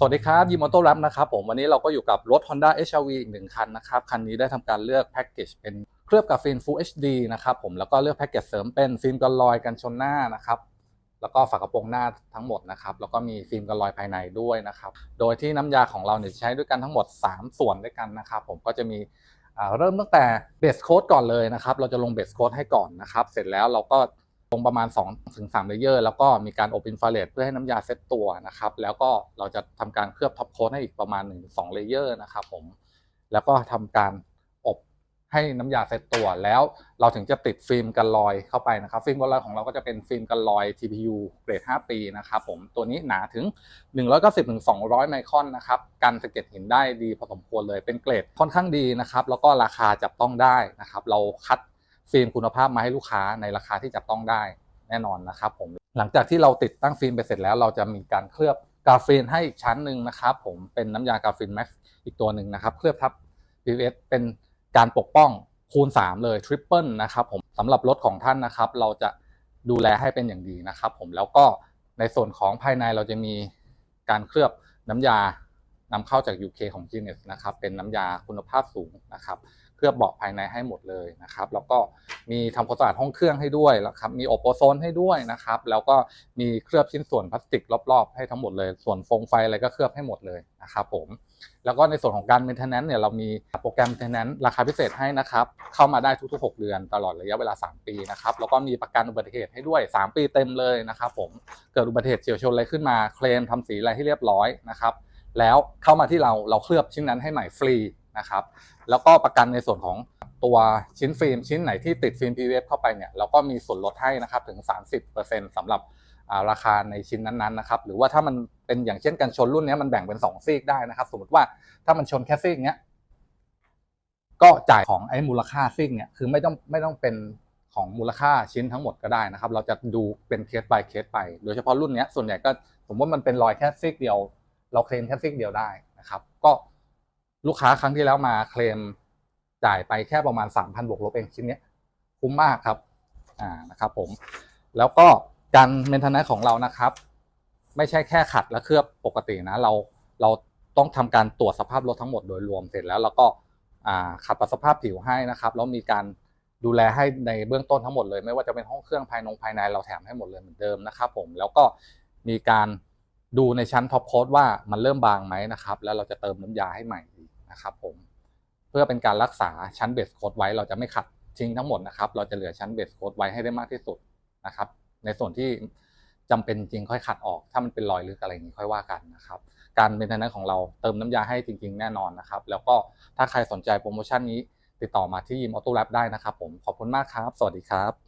สวัสดีครับยิมออโต้รับนะครับผมวันนี้เราก็อยู่กับรถ Honda HR-V อีกหนึ่งคันนะครับ คันนี้ได้ทำการเลือกแพ็กเกจเป็นเคลือบกับฟิล์ม Full HD นะครับผมแล้วก็เลือกแพ็กเกจเสริมเป็นฟิล์มกันรอยกันชนหน้านะครับแล้วก็ฝากระโปรงหน้าทั้งหมดนะครับแล้วก็มีฟิล์มกันรอยภายในด้วยนะครับโดยที่น้ำยาของเราเนี่ยใช้ด้วยกันทั้งหมด 3 ส่วนด้วยกันนะครับผมก็จะมีเริ่มตั้งแต่เบสโค้ดก่อนเลยนะครับเราจะลงเบสโค้ดให้ก่อนนะครับเสร็จแล้วเราก็ ลงประมาณ2ถึง3เลเยอร์แล้วก็มีการอบอินฟราเรดเพื่อให้น้ำยาเซตตัวนะครับ แล้วก็เราจะทำการเคลือบท็อปโค้ดให้อีกประมาณ1-2เลเยอร์นะครับผมแล้วก็ทำการอบให้น้ำยาเซตตัวแล้วเราถึงจะติดฟิล์มกันรอยเข้าไปนะครับ ฟิล์มกันรอยของเราก็จะเป็นฟิล์มกันรอย TPU เกรด 5 ปีนะครับผมตัวนี้หนาถึง 190ถึง200 ไมครอนนะครับกันสะเก็ดหินได้ดีพอสมควรเลยเป็นเกรดค่อนข้างดีนะครับแล้วก็ราคาจับต้องได้นะครับเราคัด ฟิล์มคุณภาพมาให้ลูกค้าในราคาที่จับต้องได้แน่นอนนะครับผมหลังจากที่เราติดตั้งฟิล์มไปเสร็จแล้ว เราจะมีการเคลือบกาฟีนให้อีกชั้นหนึ่งนะครับผมเป็นน้ำยากาฟีนแม็กซ์อีกตัวหนึ่งนะครับเคลือบทับ PVS เป็นการปกป้องคูณ 3 เลยทริปเปิลนะครับผมสำหรับรถของท่านนะครับ เราจะดูแลให้เป็นอย่างดีนะครับผมแล้วก็ในส่วนของภายในเราจะมีการเคลือบน้ำยา นำเข้าจาก UK ของ g e n e s นะครับเป็นน้ำยาคุณภาพสูงนะครับเคลือบเบาะภายในให้หมดเลยนะครับ แล้วก็มีทำความสะอาดห้องเครื่องให้ด้วยนะครับมีโอโปโซนให้ด้วยนะครับ แล้วก็มีเคลือบชิ้นส่วนพลาสติกรอบๆ ให้ทั้งหมดเลย ส่วนฟงไฟอะไรก็เคลือบให้หมดเลยนะครับผมแล้วก็ในส่วนของการ maintenance เนี่ยเรามีโปรแกรม maintenance ราคาพิเศษให้นะครับ เข้ามาได้ทุกๆ 6 เดือนตลอดระยะเวลา 3 ปีนะครับ แล้วก็มีประกันอุบัติเหตุให้ด้วย 3 ปีเต็มเลยนะครับผมเกิดอุบัติเหตุเฉียวชนอะไรขึ้นมาเคลมทำสีอะไรให้เรียบร้อยนะครับ แล้วเข้ามาที่เราเราเคลือบชิ้นนั้นให้ใหม่ฟรีนะครับแล้วก็ประกันในส่วนของตัวชิ้นฟิล์มชิ้นไหนที่ติดฟิล์ม PVF เข้าไปเนี่ยเราก็มีส่วนลดให้นะครับถึง 30%สำหรับราคาในชิ้นนั้นๆนะครับหรือว่าถ้ามันเป็นอย่างเช่นกันชนรุ่นนี้มันแบ่งเป็น 2 ซีกได้นะครับ สมมติว่าถ้ามันชนแค่ซีกเนี้ยก็จ่ายของไอ้มูลค่าซีกเนี่ยคือไม่ต้องไม่ต้องเป็นของมูลค่าชิ้นทั้งหมดก็ได้นะครับ เราจะดูเป็นเคส by เคสไป โดยเฉพาะรุ่นนี้ส่วนใหญ่ก็สมมติมันเป็นรอยแค่ซีกเดียว เราเคลมแค่ซิกเดียวได้นะครับ ก็ลูกค้าครั้งที่แล้วมาเคลมจ่ายไปแค่ประมาณ 3,000บวกลบเองชิ้นนี้คุ้มมากครับอ่านะครับผมแล้วก็การเมนเทนแนนของเรานะครับ ไม่ใช่แค่ขัดและเคลือบปกตินะ เราเราต้องทำการตรวจสภาพรถทั้งหมดโดยรวมเสร็จแล้วเราก็ขัดปรับสภาพผิวให้นะครับแล้วมีการดูแลให้ในเบื้องต้นทั้งหมดเลย ไม่ว่าจะเป็นห้องเครื่องภายนงภายในเราแถมให้หมดเลยเหมือนเดิมนะครับ ผมแล้วก็มีการ ดูในชั้นท็อปโค้ดว่ามันเริ่มบางไหมนะครับ แล้วเราจะเติมน้ำยาให้ใหม่อีนะครับผมเพื่อเป็นการรักษาชั้นเบสโค้ดไว้เราจะไม่ขัดทิ้งทั้งหมดนะครับ เราจะเหลือชั้นเบสโค้ดไว้ให้ได้มากที่สุดนะครับ ในส่วนที่จำเป็นจริงค่อยขัดออก ถ้ามันเป็นรอยลึกอะไรอย่างนี้ค่อยว่ากันนะครับการเป็นทนั้นของเราเติมน้ำยาให้จริง ๆ แน่นอนนะครับ แล้วก็ถ้าใครสนใจโปรโมชั่นนี้ติดต่อมาที่ยิมออโต้แลบได้นะครับผมขอบคุณมากครับ สวัสดีครับ